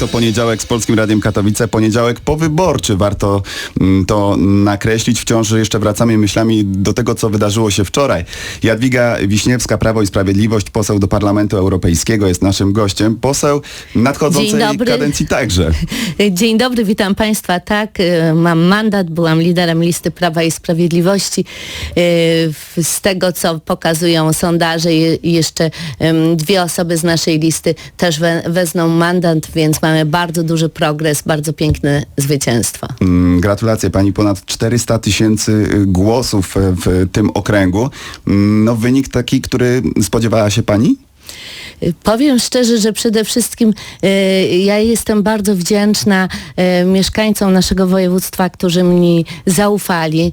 to poniedziałek z Polskim Radiem Katowice, poniedziałek powyborczy. Warto mm, to nakreślić. Wciąż jeszcze wracamy myślami do tego, co wydarzyło się wczoraj. Jadwiga Wiśniewska, Prawo i Sprawiedliwość, poseł do Parlamentu Europejskiego jest naszym gościem. Poseł nadchodzącej kadencji także. Dzień dobry, witam Państwa. Tak, y, mam mandat, byłam liderem listy Prawa i Sprawiedliwości. Y, Z tego, co pokazują sondaże, je- jeszcze dwie osoby z naszej listy też we- wezmą mandat, więc mamy bardzo duży progres, bardzo piękne zwycięstwo. Mm, Gratulacje pani, ponad 400 tysięcy y, głosów e, w tym okręgu. Mm, No wynik taki, który spodziewała się pani? Y, Powiem szczerze, że przede wszystkim y, ja jestem bardzo wdzięczna y, mieszkańcom naszego województwa, którzy mi zaufali,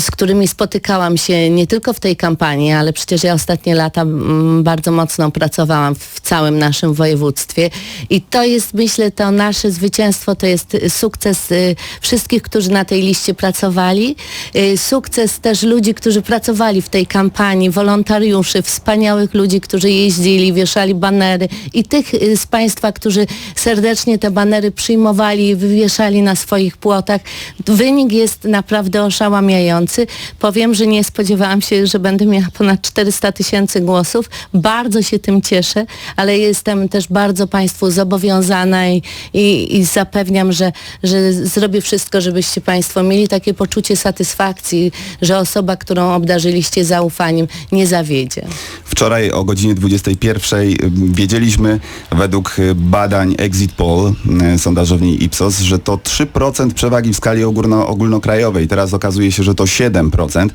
z którymi spotykałam się nie tylko w tej kampanii, ale przecież ja ostatnie lata mm, bardzo mocno pracowałam w całym naszym województwie i to jest, myślę, to nasze zwycięstwo, to jest sukces y, wszystkich, którzy na tej liście pracowali, y, sukces też ludzi, którzy pracowali w tej kampanii, wolontariuszy, wspaniałych ludzi, którzy jeździli, wieszali banery i tych y, z Państwa, którzy serdecznie te banery przyjmowali i wywieszali na swoich płotach. Wynik jest naprawdę oszałamiający. Powiem, że nie spodziewałam się, że będę miała ponad 400 tysięcy głosów. Bardzo się tym cieszę, ale jestem też bardzo Państwu zobowiązana i, i, i zapewniam, że, że zrobię wszystko, żebyście Państwo mieli takie poczucie satysfakcji, że osoba, którą obdarzyliście zaufaniem, nie zawiedzie. Wczoraj o godzinie 21 y, wiedzieliśmy według y, badań Exit Poll y, sondażowni Ipsos, że to 3% przewagi w skali ogólno, ogólnokrajowej. Teraz okazuje się, że to 7%.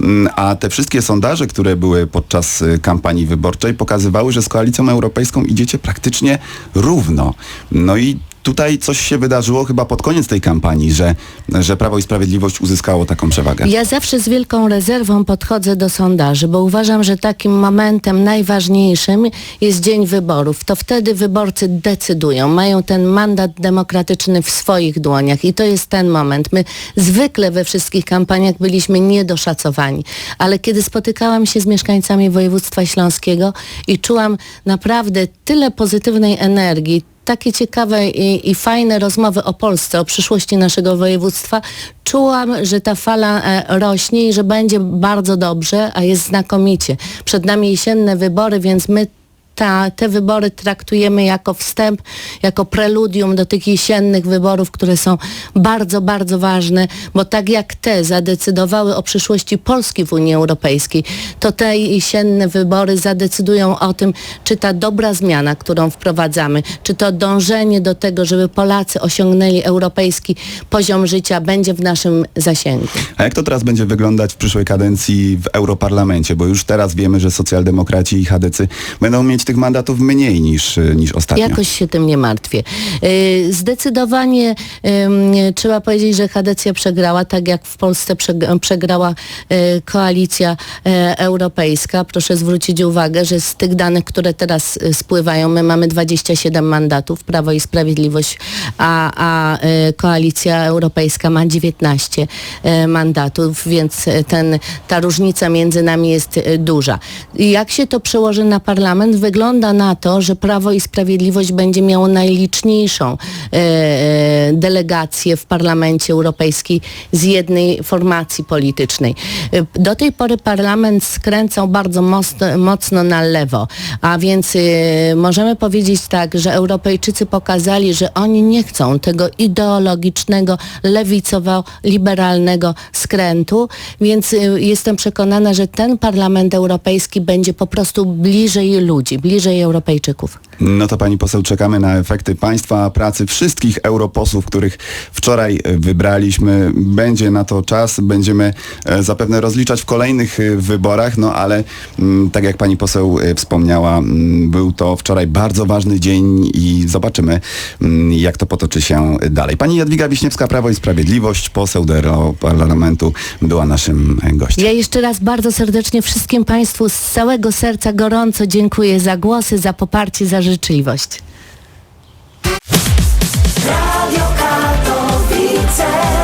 Mm, A te wszystkie sondaże, które były podczas y, kampanii wyborczej pokazywały, że z Koalicją Europejską idziecie praktycznie równo. No i tutaj coś się wydarzyło chyba pod koniec tej kampanii, że, że Prawo i Sprawiedliwość uzyskało taką przewagę. Ja zawsze z wielką rezerwą podchodzę do sondaży, bo uważam, że takim momentem najważniejszym jest dzień wyborów. To wtedy wyborcy decydują, mają ten mandat demokratyczny w swoich dłoniach i to jest ten moment. My zwykle we wszystkich kampaniach byliśmy niedoszacowani, ale kiedy spotykałam się z mieszkańcami województwa śląskiego i czułam naprawdę tyle pozytywnej energii, takie ciekawe i, i fajne rozmowy o Polsce, o przyszłości naszego województwa, czułam, że ta fala e, rośnie i że będzie bardzo dobrze, a jest znakomicie. Przed nami jesienne wybory, więc my ta, te wybory traktujemy jako wstęp, jako preludium do tych jesiennych wyborów, które są bardzo, bardzo ważne, bo tak jak te zadecydowały o przyszłości Polski w Unii Europejskiej, to te jesienne wybory zadecydują o tym, czy ta dobra zmiana, którą wprowadzamy, czy to dążenie do tego, żeby Polacy osiągnęli europejski poziom życia, będzie w naszym zasięgu. A jak to teraz będzie wyglądać w przyszłej kadencji w Europarlamencie? Bo już teraz wiemy, że socjaldemokraci i chadecy będą mieć tych mandatów mniej niż, y, niż ostatnio. Jakoś się tym nie martwię. Yy, Zdecydowanie trzeba powiedzieć, że Hadecja przegrała, tak jak w Polsce przeg- przegrała yy, koalicja yy, europejska. Proszę zwrócić uwagę, że z tych danych, które teraz spływają, my mamy 27 mandatów, Prawo i Sprawiedliwość, a, a koalicja europejska ma 19 yy, mandatów, więc ten, ta różnica między nami jest duża. Jak się to przełoży na parlament? Wygląda na to, że Prawo i Sprawiedliwość będzie miało najliczniejszą e, e, delegację w Parlamencie Europejskim z jednej formacji politycznej. E, Do tej pory parlament skręcał bardzo mocno, mocno na lewo, a więc e, możemy powiedzieć tak, że Europejczycy pokazali, że oni nie chcą tego ideologicznego, lewicowo-liberalnego skrętu, więc e, jestem przekonana, że ten Parlament Europejski będzie po prostu bliżej ludzi, bliżej Europejczyków. No to pani poseł, czekamy na efekty państwa pracy wszystkich europosłów, których wczoraj e, wybraliśmy. Będzie na to czas, będziemy e, zapewne rozliczać w kolejnych e, wyborach, no ale mm, tak jak pani poseł wspomniała, mm, był to wczoraj bardzo ważny dzień i zobaczymy, mm, jak to potoczy się dalej. Pani Jadwiga Wiśniewska, Prawo i Sprawiedliwość, poseł do Europarlamentu, była naszym gościem. Ja jeszcze raz bardzo serdecznie wszystkim Państwu z całego serca gorąco dziękuję za głosy, za poparcie, za życzliwość. Radio Katowice.